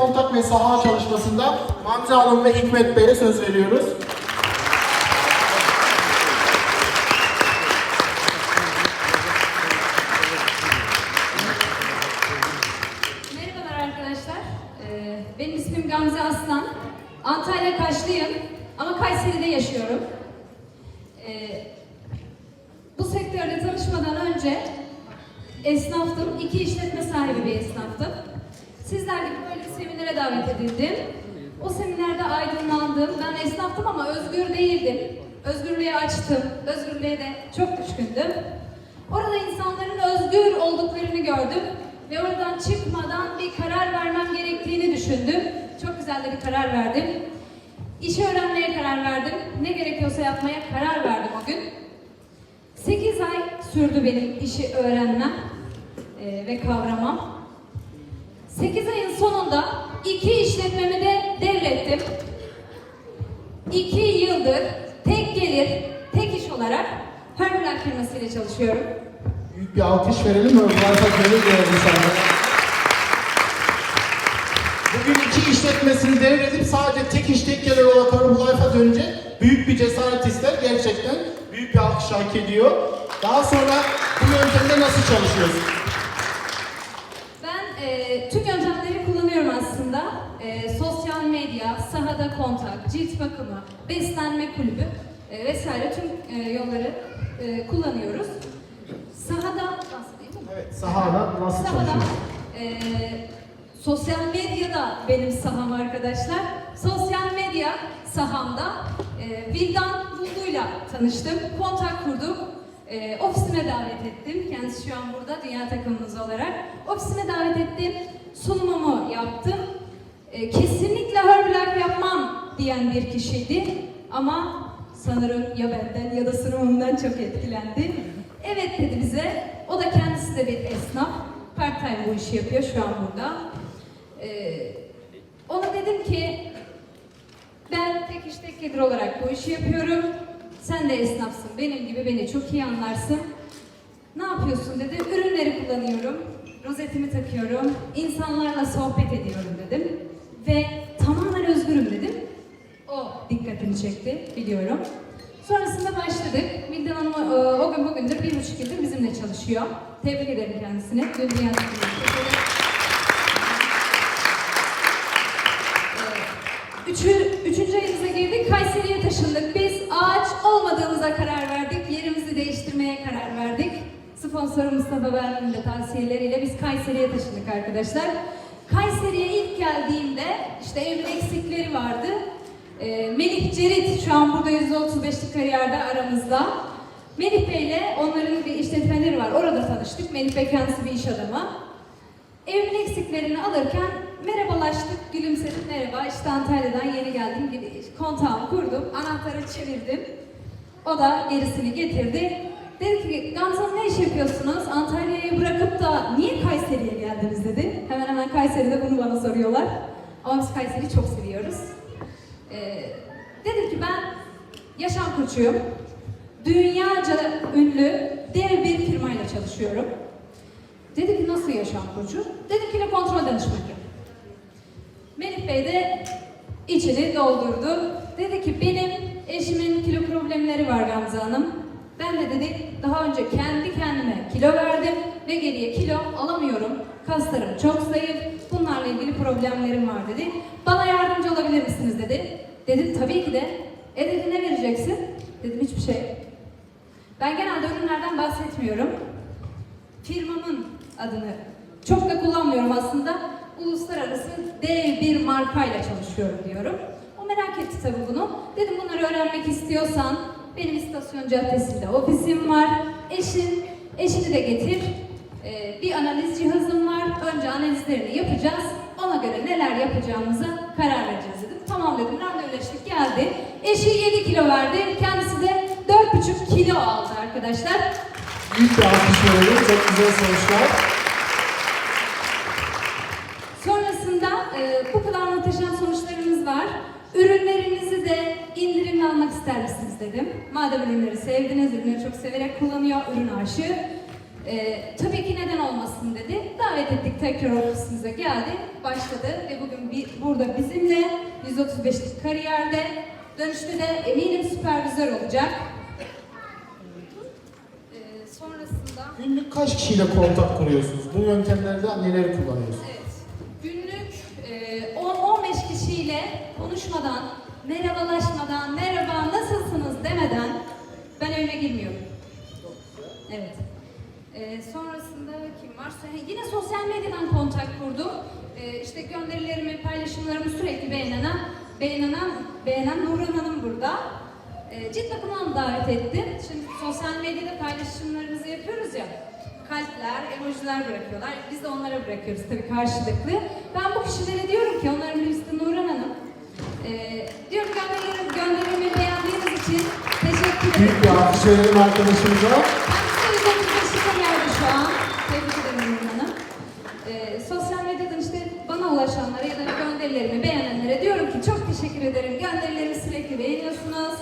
Kontak ve saha çalışmasında Gamze Hanım ve Hikmet Bey'e söz veriyoruz. Merhabalar arkadaşlar. Ee, benim ismim Gamze Aslan. Antalya Kaşlıyım ama Kayseri'de yaşıyorum. Ee, bu sektörde tanışmadan önce esnaftım. İki işletme sahibi bir esnaftım. Sizler gibi böyle bir seminere davet edildim. O seminerde aydınlandım. Ben esnaftım ama özgür değildim. Özgürlüğe açtım. Özgürlüğe de çok düşkündüm. Orada insanların özgür olduklarını gördüm ve oradan çıkmadan bir karar vermem gerektiğini düşündüm. Çok güzel de bir karar verdim. İşi öğrenmeye karar verdim. Ne gerekiyorsa yapmaya karar verdim o gün. 8 ay sürdü benim işi öğrenmem e, ve kavramam. 8 ayın sonunda iki işletmemi de devrettim. 2 yıldır tek gelir, tek iş olarak Herbalife firmasıyla çalışıyorum. Büyük bir alkış verelim mi? Varsa gönül verelim sana. Bugün iki işletmesini devredip sadece tek iş tek gelir olan Herbalife dönünce büyük bir cesaret ister. Gerçekten büyük bir alkış hak ediyor. Daha sonra bu yöntemde nasıl çalışıyorsun? E, sosyal medya, sahada kontak, cilt bakımı, beslenme kulübü e, vesaire tüm e, yolları e, kullanıyoruz. Sahada, nasıl değil mi? Evet, sahada nasıl Sahada, çalışıyorsun? e, sosyal medyada benim saham arkadaşlar. Sosyal medya sahamda e, Vildan Buldu'yla tanıştım. Kontak kurduk. E, ofisime davet ettim. Kendisi şu an burada dünya takımımız olarak. Ofisime davet ettim. Sunumumu yaptım. E, kesinlikle Herbalife yapmam diyen bir kişiydi. Ama sanırım ya benden ya da sunumumdan çok etkilendi. Evet dedi bize. O da kendisi de bir esnaf. Part time bu işi yapıyor şu an burada. Ee, ona dedim ki ben tek iş tek gelir olarak bu işi yapıyorum. Sen de esnafsın. Benim gibi beni çok iyi anlarsın. Ne yapıyorsun dedi. Ürünleri kullanıyorum. Rozetimi takıyorum. insanlarla sohbet ediyorum dedim. Ve tamamen özgürüm dedim. O dikkatini çekti biliyorum. Sonrasında başladık. Vildan Hanım e, o gün bugündür bir buçuk yıldır bizimle çalışıyor. Tebrik ederim kendisini. Dün dünya Takımı'nda. Üçü, üçüncü ayımıza girdik, Kayseri'ye taşındık. Biz ağaç olmadığımıza karar verdik, yerimizi değiştirmeye karar verdik. Sponsorum Mustafa Berlin'in de tavsiyeleriyle biz Kayseri'ye taşındık arkadaşlar. Kayseri'ye ilk geldiğimde işte evin eksikleri vardı. Ee, Melih Cerit şu an burada %35'lik kariyerde aramızda. Melih Bey'le onların bir işletmeleri var. Orada tanıştık. Melih Bey kendisi bir iş adamı. Evimin eksiklerini alırken merhabalaştık, gülümsedim. Merhaba, işte Antalya'dan yeni geldim kontağımı kurdum, anahtarı çevirdim. O da gerisini getirdi. Dedi ki, Gamze ne iş yapıyorsunuz? Antalya'yı bırakıp da niye Kayseri'ye geldiniz dedi. Kayseri'de bunu bana soruyorlar. Ama biz Kayseri'yi çok seviyoruz. Ee, dedim ki ben yaşam koçuyum. Dünyaca ünlü dev bir firmayla çalışıyorum. Dedi ki nasıl yaşam koçu? Dedim kilo kontrol danışmanı. Melih Bey de içini doldurdu. Dedi ki benim eşimin kilo problemleri var Gamze Hanım. Ben de dedi daha önce kendi kendime kilo verdim ve geriye kilo alamıyorum. Kaslarım çok zayıf. Bunlarla ilgili problemlerim var dedi. Bana yardımcı olabilir misiniz dedi. Dedim tabii ki de. E dedi ne vereceksin? Dedim hiçbir şey. Ben genelde ürünlerden bahsetmiyorum firmamın adını çok da kullanmıyorum aslında. Uluslararası dev bir markayla çalışıyorum diyorum. O merak etti tabii bunu. Dedim bunları öğrenmek istiyorsan benim istasyon caddesinde ofisim var. Eşin, eşini de getir. Ee, bir analiz cihazım var. Önce analizlerini yapacağız. Ona göre neler yapacağımıza karar vereceğiz dedim. Tamam dedim. Randevuleştik geldi. Eşi 7 kilo verdi. Kendisi de 4,5 kilo aldı arkadaşlar. Büyük bir alkış verelim. Çok güzel sonuçlar. Sonrasında e, bu kadar muhteşem sonuçlarımız var. Ürünlerinizi de ister misiniz dedim. Madem ürünleri sevdiniz, ürünleri çok severek kullanıyor, ürün aşığı. Ee, tabii ki neden olmasın dedi. Davet ettik tekrar ofisimize geldi, başladı ve bugün bir, burada bizimle 135'lik kariyerde dönüşte de eminim süpervizör olacak. Ee, sonrasında Günlük kaç kişiyle kontak kuruyorsunuz? Bu yöntemlerde neleri kullanıyorsunuz? Evet. Günlük e, 10-15 kişiyle konuşmadan, merhabalaşmadan, merhaba nasılsınız demeden ben evime girmiyorum. Evet. E, sonrasında kim var? Yine sosyal medyadan kontak kurdum. E, işte gönderilerimi, paylaşımlarımı sürekli beğenen, beğenen, beğenen Nurhan Hanım burada. E, cilt bakımına davet ettim. Şimdi sosyal medyada paylaşımlarımızı yapıyoruz ya. Kalpler, emojiler bırakıyorlar. Biz de onlara bırakıyoruz tabii karşılıklı. Ben bu kişilere diyorum ki, onların birisi Nurhan Hanım. E, diyorum gönderilerimi, gönderilerimi beğendiğiniz için teşekkür ederim. Büyük bir alkış verelim arkadaşımıza. Kendisi 135 yaşına geldi şu an. Tebrik ederim Hanım. Ee, sosyal medyadan işte bana ulaşanlara ya da gönderilerimi beğenenlere diyorum ki çok teşekkür ederim. Gönderilerimi sürekli beğeniyorsunuz.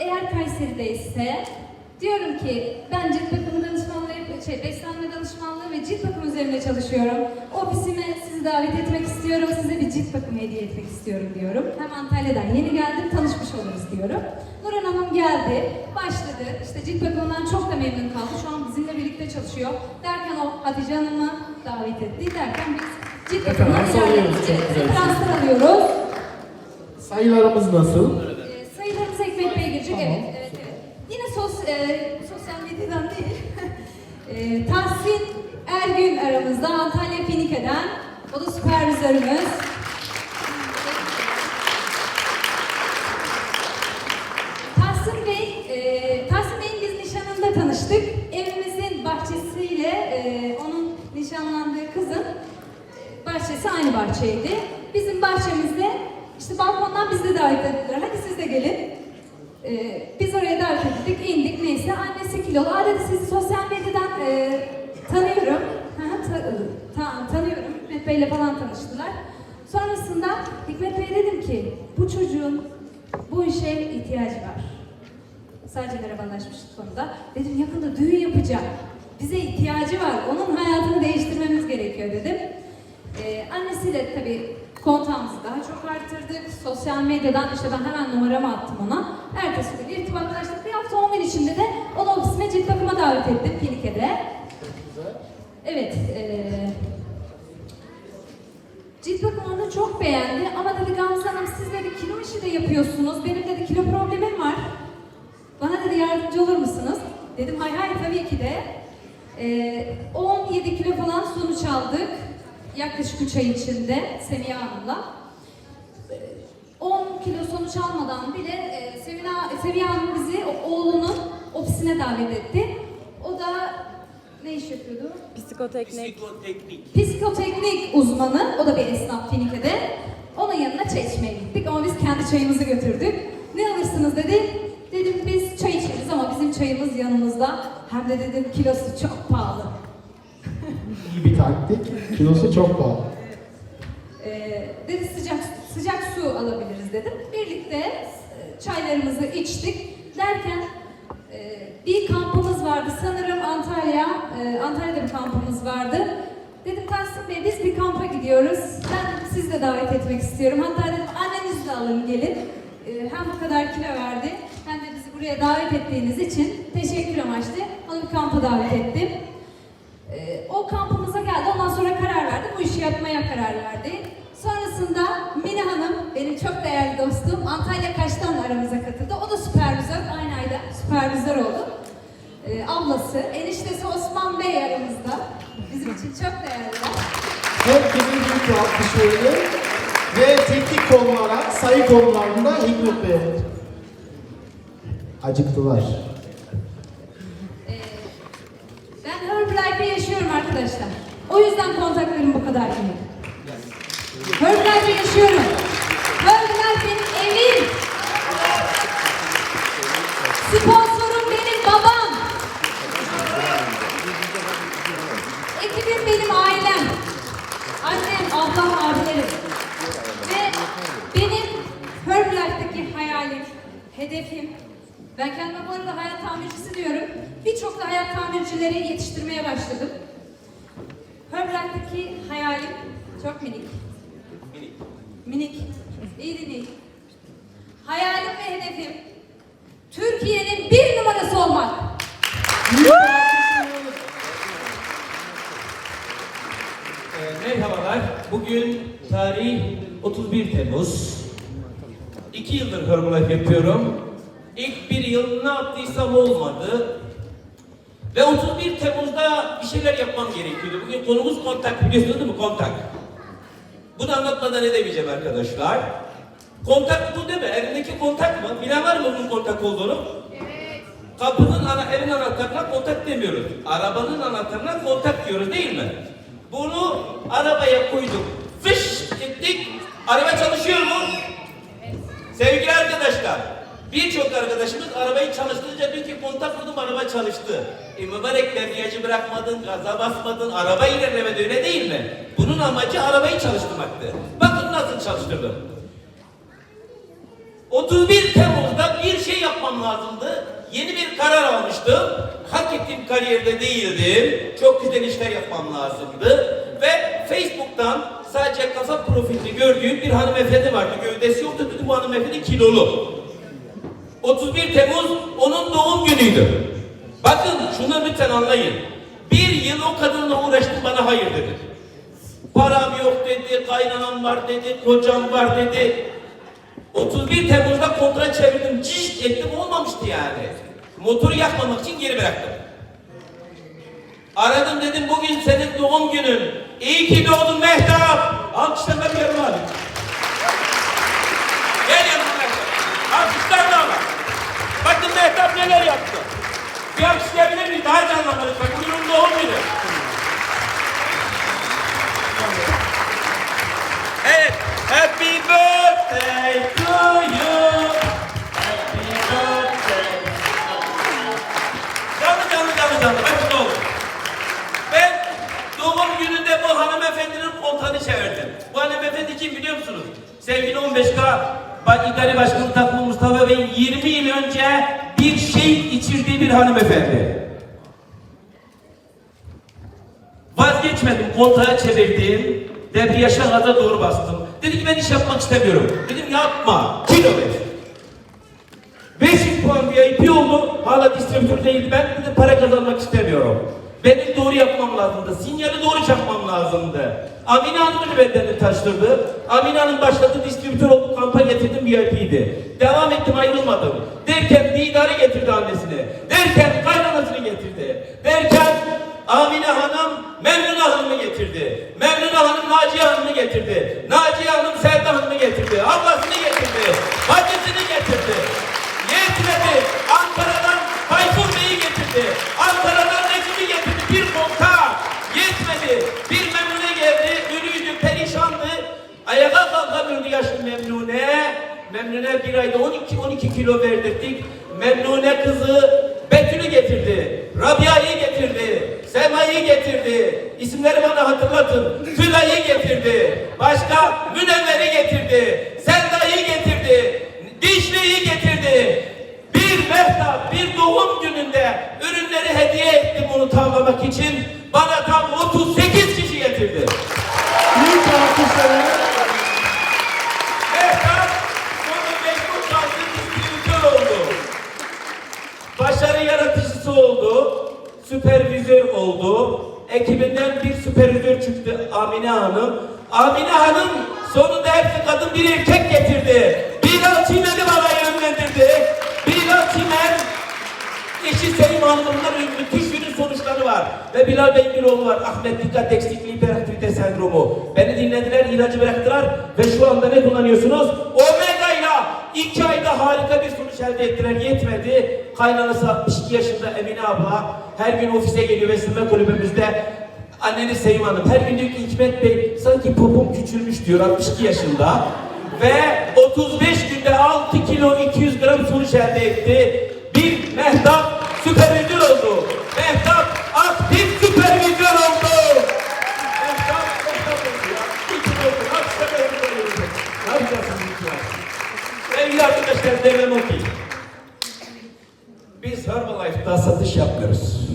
Eğer Kayseri'de ise diyorum ki ben cilt bakımı danışmanlığı, şey, beslenme danışmanlığı ve cilt bakımı üzerine çalışıyorum. Ofisime sizi davet etmek istiyorum. Size bir cilt bakımı hediye etmek istiyorum diyorum. Hem Antalya'dan yeni geldim, tanışmış oluruz diyorum. Nurhan Hanım geldi, başladı. İşte cilt bakımından çok da memnun kaldı. Şu an bizimle birlikte çalışıyor. Derken o Hatice Hanım'ı davet etti. Derken biz cilt bakımından alıyoruz, güzel. referanslar alıyoruz. Sayılarımız nasıl? Ee, sayılarımız Ekmek Bey'e girecek. Evet, evet, evet. Yine sos, e, sosyal medyadan değil. e, Tahsin Ergün aramızda Antalya Finike'den. O da süpervizörümüz. Tahsin Bey, e, Tahsin Bey'in biz nişanında tanıştık. Evimizin bahçesiyle e, onun nişanlandığı kızın bahçesi aynı bahçeydi. Bizim bahçemizde işte balkondan bizi de davet ettiler. Hadi siz de gelin. E, biz oraya davet ettik, indik neyse. Annesi kilolu. Aa dedi sizi sosyal medyadan e, tanıyorum. Hı, ta- ta- tanıyorum. Hikmet Bey'le falan tanıştılar. Sonrasında Hikmet Bey'e dedim ki bu çocuğun bu işe ihtiyacı var. Sadece merhabalaşmıştık konuda. Dedim yakında düğün yapacak. Bize ihtiyacı var. Onun hayatını değiştirmemiz gerekiyor dedim. Ee, annesiyle tabii kontağımızı daha çok arttırdık. Sosyal medyadan işte ben hemen numaramı attım ona. Ertesi gün irtibatlaştık. Bir hafta 10 gün içinde de onu ofisime cilt bakıma davet ettim Finike'de. Evet. eee Cilt bakımını çok beğendi ama dedi Gamze Hanım siz dedi kilo işi de yapıyorsunuz. Benim dedi kilo problemim var. Bana dedi yardımcı olur musunuz? Dedim hay hay tabii ki de. Ee, 17 kilo falan sonuç aldık. Yaklaşık 3 ay içinde Semiha Hanım'la. Ee, 10 kilo sonuç almadan bile e, Semina, Semiha Hanım bizi oğlunun ofisine davet etti. O da ne iş yapıyordu? Psikoteknik. Psikoteknik. Psikoteknik uzmanı, o da bir esnaf Finike'de. Onun yanına çay içmeye gittik ama biz kendi çayımızı götürdük. Ne alırsınız dedi. Dedim biz çay içeriz ama bizim çayımız yanımızda. Hem de dedim kilosu çok pahalı. İyi bir taktik. Kilosu çok pahalı. Ee, dedi sıcak sıcak su alabiliriz dedim. Birlikte e, çaylarımızı içtik. Derken e, bir kampımız vardı sanırım Antalya, e, Antalya'da bir kampımız vardı. Dedim Tahsin Bey biz bir kampa gidiyoruz. Ben sizi de davet etmek istiyorum. Hatta dedim annenizi de alın gelin. E, hem bu kadar kilo verdi hem de bizi buraya davet ettiğiniz için teşekkür amaçlı onu bir kampa davet ettim. Ee, o kampımıza geldi. Ondan sonra karar verdi. Bu işi yapmaya karar verdi. Sonrasında Mine Hanım, benim çok değerli dostum, Antalya Kaş'tan aramıza katıldı. O da süpervizör, aynı ayda süpervizör oldu. Ee, ablası, eniştesi Osman Bey aramızda. Bizim için çok değerliler. Herkese büyük bir alkış verelim. Ve teknik konulara, sayı konularında Hikmet Bey. Acıktılar. Ee, ben Herbalife'de yaşıyorum arkadaşlar. O yüzden kontaklarım bu kadar iyi. Herbalife'de yaşıyorum. Herbalife benim evim. Sponsorum benim babam. Ekibim benim ailem. Annem, ablam, abilerim. Ve benim Herbalife'deki hayalim, hedefim Ben kendime bu arada hayat tamircisi diyorum. Birçok da hayat tamircileri yetiştirmeye başladım. Herbrand'daki hayalim çok minik. Minik. İyi dinleyin. Hayalim ve hedefim Türkiye'nin bir numarası olmak. Ee, merhabalar. Bugün tarih 31 Temmuz. İki yıldır Herbalife yapıyorum. İlk bir yıl ne yaptıysam olmadı. Ve 31 Temmuz'da bir şeyler yapmam gerekiyordu. Bugün konumuz kontak biliyorsunuz değil mi? Kontak. Bunu anlatmadan edemeyeceğim arkadaşlar. Kontak bu değil mi? Elindeki kontak mı? Bilen var mı bunun kontak olduğunu? Kapının ana, evin anahtarına kontak demiyoruz. Arabanın anahtarına kontak diyoruz değil mi? Bunu arabaya koyduk. Fış ettik. Araba çalışıyor mu? Sevgili arkadaşlar, birçok arkadaşımız arabayı çalıştırınca diyor ki kontak vurdum araba çalıştı. E mübarek debriyajı bırakmadın, gaza basmadın, araba ilerlemedi öyle değil mi? Bunun amacı arabayı çalıştırmaktı. Bakın nasıl çalıştırdım. 31 Temmuz'da bir şey yapmam lazımdı. Yeni bir karar almıştım. Hak ettiğim kariyerde değildim. Çok güzel işler yapmam lazımdı. Ve Facebook'tan sadece kafa profilini gördüğüm bir hanımefendi vardı. Gövdesi yoktu dedi bu hanımefendi kilolu. 31 Temmuz onun doğum günüydü. Bakın şunu lütfen anlayın. Bir yıl o kadınla uğraştım bana hayır dedi. Param yok dedi, kaynanam var dedi, kocam var dedi. 31 Temmuz'da kontra çevirdim, ciş ettim olmamıştı yani. Motoru yakmamak için geri bıraktım. Aradım dedim bugün senin doğum günün. İyi ki doğdun Mehtap. Alkışlarla musunuz? Sevgili 15K Bak İdari Başkanı Takımı Mustafa Bey'in 20 yıl önce bir şey içirdiği bir hanımefendi. Vazgeçmedim, kontağı çevirdim. Debriyaja gaza doğru bastım. Dedi ki ben iş yapmak istemiyorum. Dedim yapma, kilo ver. 500 puan VIP oldu. Hala distribütör değildi. Ben de para kazanmak istemiyorum. Benim doğru yapmam lazımdı. Sinyali doğru çakmam lazımdı. Amine Hanım'ı benden taştırdı. Amine Hanım başladı, distribütör oldu, kampa getirdim VIP'ydi. Devam ettim, ayrılmadım. Derken Didar'ı getirdi annesini. Derken kaynanasını getirdi. Derken Amine Hanım Memnun Hanım'ı getirdi. Memnun Hanım Naciye Hanım'ı getirdi. Naciye Hanım Selda Hanım'ı getirdi. Ablasını getirdi. Bacısını memnune. Bir ayda 12-12 kilo verdirdik. Memnune kızı Betül'ü getirdi. Rabia'yı getirdi. Sema'yı getirdi. İsimleri bana hatırlatın. Tülay'ı getirdi. Başka Münevver'i getirdi. Selda'yı getirdi. Dişli'yi getirdi. Bir mehtap, bir doğum gününde ürünleri hediye ettim onu tamamlamak için. Bana tam 38 kişi getirdi. Büyük alkışları. Süpervizör oldu. Ekibinden bir süpervizör çıktı Amine Hanım. Amine Hanım sonunda hepsi kadın bir erkek getirdi. Bilal Çimen'i bana yönlendirdi. Bilal Çimen Eşi Selim Hanım'ın müthiş ürün sonuçları var. Ve Bilal Bey'in bir oğlu var. Ahmet dikkat eksikliği hiperaktivite sendromu. Beni dinlediler, ilacı bıraktılar ve şu anda ne kullanıyorsunuz? Omega iki ayda harika bir sonuç elde ettiler. Yetmedi. Kaynanası 62 yaşında Emine abla her gün ofise geliyor beslenme kulübümüzde. Anneniz Sevim Hanım her gün diyor ki Hikmet Bey sanki popom küçülmüş diyor 62 yaşında. Ve 35 günde 6 kilo 200 gram sonuç elde etti. Bir Mehtap süpervizör oldu. Mehtap aktif süpervizör oldu. Arkadaşlar demem o ki. daha satış yapmıyoruz.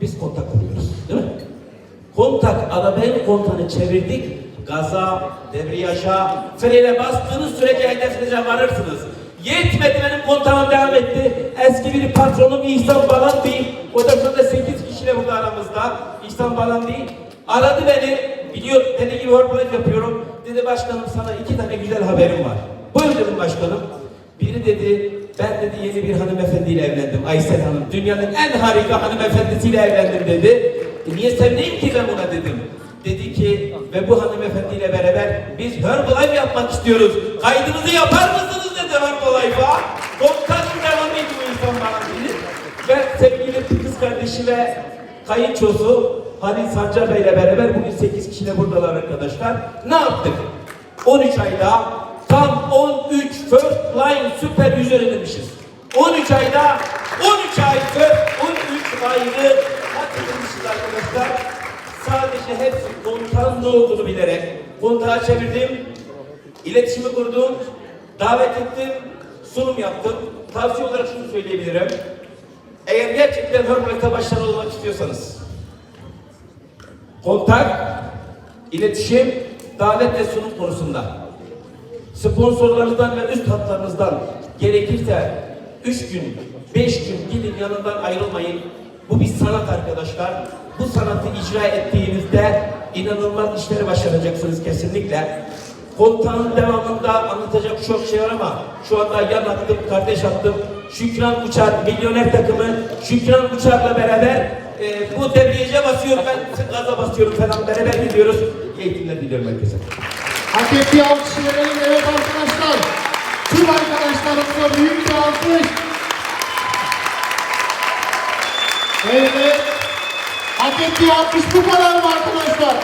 Biz kontak kuruyoruz. Değil mi? Kontak, arabanın kontağını çevirdik. Gaza, debriyaja, frene bastığınız sürece hedefinize varırsınız. Yetmedi benim kontağım devam etti. Eski bir patronum İhsan Balan değil. O da şurada 8 kişiyle burada aramızda. İhsan Balan değil. Aradı beni. Biliyor, deli gibi hormonat yapıyorum. Dedi başkanım sana iki tane güzel haberim var. Buyur dedim başkanım. Biri dedi, ben dedi yeni bir hanımefendiyle evlendim. Aysel Hanım. Dünyanın en harika hanımefendisiyle evlendim dedi. E niye sevmeyeyim ki ben buna dedim. Dedi ki ve bu hanımefendiyle beraber biz Herbalife yapmak istiyoruz. Kaydınızı yapar mısınız dedi Herbalife'a. Kontak devam ediyor bu insan bana dedi. Ve sevgili kız kardeşi ve kayınçosu Halil Sancar Bey ile beraber bugün 8 kişiyle buradalar arkadaşlar. Ne yaptık? 13 ayda tam 13 first line süper yüz öğrenmişiz. 13 ayda 13 ay first 13 ayrı hatırlamışız arkadaşlar. Sadece hepsi kontağın ne olduğunu bilerek kontağı çevirdim, iletişimi kurdum, davet ettim, sunum yaptım. Tavsiye olarak şunu söyleyebilirim. Eğer gerçekten Herbalife başarılı olmak istiyorsanız kontak, iletişim, davet ve sunum konusunda sponsorlarınızdan ve üst hatlarınızdan gerekirse 3 gün, 5 gün gidin yanından ayrılmayın. Bu bir sanat arkadaşlar. Bu sanatı icra ettiğinizde inanılmaz işleri başaracaksınız kesinlikle. Kontağın devamında anlatacak çok şey var ama şu anda yan attım, kardeş attım. Şükran Uçar, milyoner takımı Şükran Uçar'la beraber e, bu debriyaja basıyor, ben gaza basıyorum falan beraber gidiyoruz. İyi eğitimler diliyorum herkese. Hak ettiği alkışı verelim. Evet arkadaşlar. Tüm arkadaşlarımıza büyük bir alkış. Evet. Hak ettiği alkış bu kadar mı arkadaşlar?